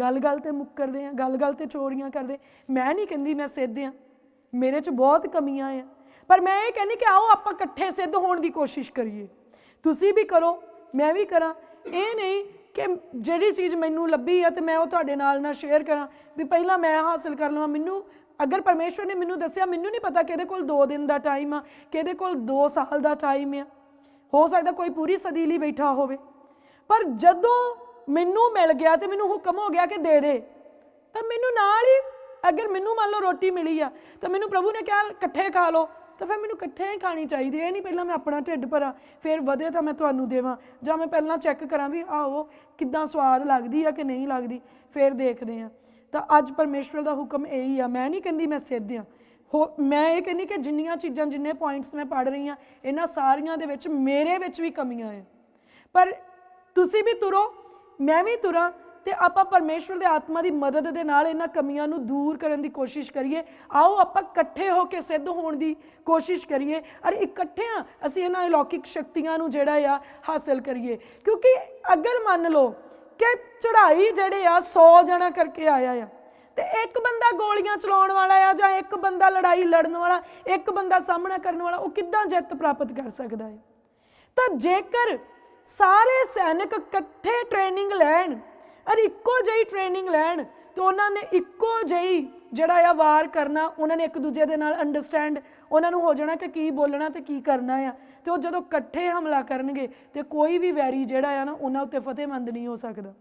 ਗੱਲ-ਗੱਲ ਤੇ ਮੁੱਕਰਦੇ ਆ, ਗੱਲ-ਗੱਲ ਤੇ ਚੋਰੀਆਂ ਕਰਦੇ। ਮੈਂ ਨਹੀਂ ਕਹਿੰਦੀ ਮੈਂ ਸਿੱਧ ਆ, ਮੇਰੇ 'ਚ ਬਹੁਤ ਕਮੀਆਂ ਆ। ਪਰ ਮੈਂ ਇਹ ਕਹਿੰਦੀ ਕਿ ਆਓ ਆਪਾਂ ਇਕੱਠੇ ਸਿੱਧ ਹੋਣ ਦੀ ਕੋਸ਼ਿਸ਼ ਕਰੀਏ। ਤੁਸੀਂ ਵੀ ਕਰੋ, ਮੈਂ ਵੀ ਕਰਾਂ। ਇਹ ਨਹੀਂ ਕਿ ਜਿਹੜੀ ਚੀਜ਼ ਮੈਨੂੰ ਲੱਭੀ ਆ ਤੇ ਮੈਂ ਉਹ ਤੁਹਾਡੇ ਨਾਲ ਨਾ ਸ਼ੇਅਰ ਕਰਾਂ ਵੀ ਪਹਿਲਾਂ ਮੈਂ ਹਾਸਲ ਕਰ ਲਵਾਂ। ਮੈਨੂੰ ਅਗਰ ਪਰਮੇਸ਼ਵਰ ਨੇ ਮੈਨੂੰ ਦੱਸਿਆ, ਮੈਨੂੰ ਨਹੀਂ ਪਤਾ ਕਿਹਦੇ ਕੋਲ 2 ਦਿਨ ਦਾ ਟਾਈਮ ਆ, ਕਿਹਦੇ ਕੋਲ 2 ਸਾਲ ਦਾ ਟਾਈਮ ਆ। ਹੋ ਸਕਦਾ ਕੋਈ ਪੂਰੀ ਸਦੀ ਲਈ ਬੈਠਾ ਹੋਵੇ। ਪਰ ਜਦੋਂ ਮੈਨੂੰ ਮਿਲ ਗਿਆ ਤੇ ਮੈਨੂੰ ਹੁਕਮ ਹੋ ਗਿਆ ਕਿ ਦੇ ਦੇ, ਤਾਂ ਮੈਨੂੰ ਨਾਲ ਹੀ ਅਗਰ ਮੈਨੂੰ ਮੰਨ ਲਓ ਰੋਟੀ ਮਿਲੀ ਆ, ਤਾਂ ਮੈਨੂੰ ਪ੍ਰਭੂ ਨੇ ਕਿਹਾ, ਇਕੱਠੇ ਖਾ ਲਓ। ਤਾਂ ਫਿਰ ਮੈਨੂੰ ਇਕੱਠੇ ਹੀ ਖਾਣੀ ਚਾਹੀਦੀ ਹੈ, ਇਹ ਨਹੀਂ ਪਹਿਲਾਂ ਮੈਂ ਆਪਣਾ ਢਿੱਡ ਭਰਾਂ, ਫਿਰ ਵਧੇ ਤਾਂ ਮੈਂ ਤੁਹਾਨੂੰ ਦੇਵਾਂ। ਜਾਂ ਮੈਂ ਪਹਿਲਾਂ ਚੈੱਕ ਕਰਾਂ ਵੀ ਆਹੋ, ਕਿੱਦਾਂ ਸਵਾਦ ਲੱਗਦੀ ਆ ਕਿ ਨਹੀਂ ਲੱਗਦੀ, ਫਿਰ ਦੇਖਦੇ ਆ ਤਾਂ ਅੱਜ ਪਰਮੇਸ਼ਵਰ ਦਾ ਹੁਕਮ ਇਹੀ ਆ, ਮੈਂ ਨਹੀਂ ਕਹਿੰਦੀ ਮੈਂ ਸਿੱਧ ਆ ਹੋ, ਮੈਂ ਇਹ ਕਹਿੰਦੀ ਕਿ ਜਿੰਨੀਆਂ ਚੀਜ਼ਾਂ, ਜਿੰਨੇ ਪੁਆਇੰਟਸ ਮੈਂ ਪੜ ਰਹੀ ਆ ਇਹਨਾਂ ਸਾਰੀਆਂ ਦੇ ਵਿੱਚ ਮੇਰੇ ਵਿੱਚ ਵੀ ਕਮੀਆਂ ਆ। ਪਰ ਤੁਸੀਂ ਵੀ ਤੁਰੋ, ਮੈਂ ਵੀ ਤੁਰਾਂ ਤੇ ਆਪਾਂ ਪਰਮੇਸ਼ਵਰ ਦੇ ਆਤਮਾ ਦੀ ਮਦਦ ਦੇ ਨਾਲ ਇਹਨਾਂ ਕਮੀਆਂ ਨੂੰ ਦੂਰ ਕਰਨ ਦੀ ਕੋਸ਼ਿਸ਼ ਕਰੀਏ। ਆਓ ਆਪਾਂ ਇਕੱਠੇ ਹੋ ਕੇ ਸਿੱਧ ਹੋਣ ਦੀ ਕੋਸ਼ਿਸ਼ ਕਰੀਏ। ਔਰ ਇਕੱਠਿਆਂ ਅਸੀਂ ਇਹਨਾਂ ਅਲੌਕਿਕ ਸ਼ਕਤੀਆਂ ਨੂੰ ਜਿਹੜਾ ਆ ਹਾਸਲ ਕਰੀਏ। ਕਿਉਂਕਿ ਅਗਰ ਮੰਨ ਲਓ ਕਿ ਚੜ੍ਹਾਈ ਜਿਹੜੇ ਆ 100 ਜਣਾ ਕਰਕੇ ਆਇਆ ਆ, ਤੇ ਇੱਕ ਬੰਦਾ ਗੋਲੀਆਂ ਚਲਾਉਣ ਵਾਲਾ ਆ ਜਾਂ ਇੱਕ ਬੰਦਾ ਲੜਾਈ ਲੜਨ ਵਾਲਾ, ਇੱਕ ਬੰਦਾ ਸਾਹਮਣਾ ਕਰਨ ਵਾਲਾ, ਉਹ ਕਿੱਦਾਂ ਜਿੱਤ ਪ੍ਰਾਪਤ ਕਰ ਸਕਦਾ ਹੈ ਤਾਂ ਜੇਕਰ ਸਾਰੇ ਸੈਨਿਕ ਇਕੱਠੇ ਟ੍ਰੇਨਿੰਗ ਲੈਣ ਅਰ ਇੱਕੋ ਜਿਹੀ ਟ੍ਰੇਨਿੰਗ ਲੈਣ ਤੇ ਉਹਨਾਂ ਨੇ ਇੱਕੋ ਜਿਹੀ ਜਿਹੜਾ ਆ ਵਾਰ ਕਰਨਾ, ਉਹਨਾਂ ਨੇ ਇੱਕ ਦੂਜੇ ਦੇ ਨਾਲ ਅੰਡਰਸਟੈਂਡ ਉਹਨਾਂ ਨੂੰ ਹੋ ਜਾਣਾ ਕਿ ਕੀ ਬੋਲਣਾ ਤੇ ਕੀ ਕਰਨਾ ਆ। ਤੇ ਉਹ ਜਦੋਂ ਇਕੱਠੇ ਹਮਲਾ ਕਰਨਗੇ ਤੇ ਕੋਈ ਵੀ ਵੈਰੀ ਜਿਹੜਾ ਆ ਨਾ, ਉਹਨਾਂ ਉੱਤੇ ਫਤਿਹਮੰਦ ਨਹੀਂ ਹੋ ਸਕਦਾ।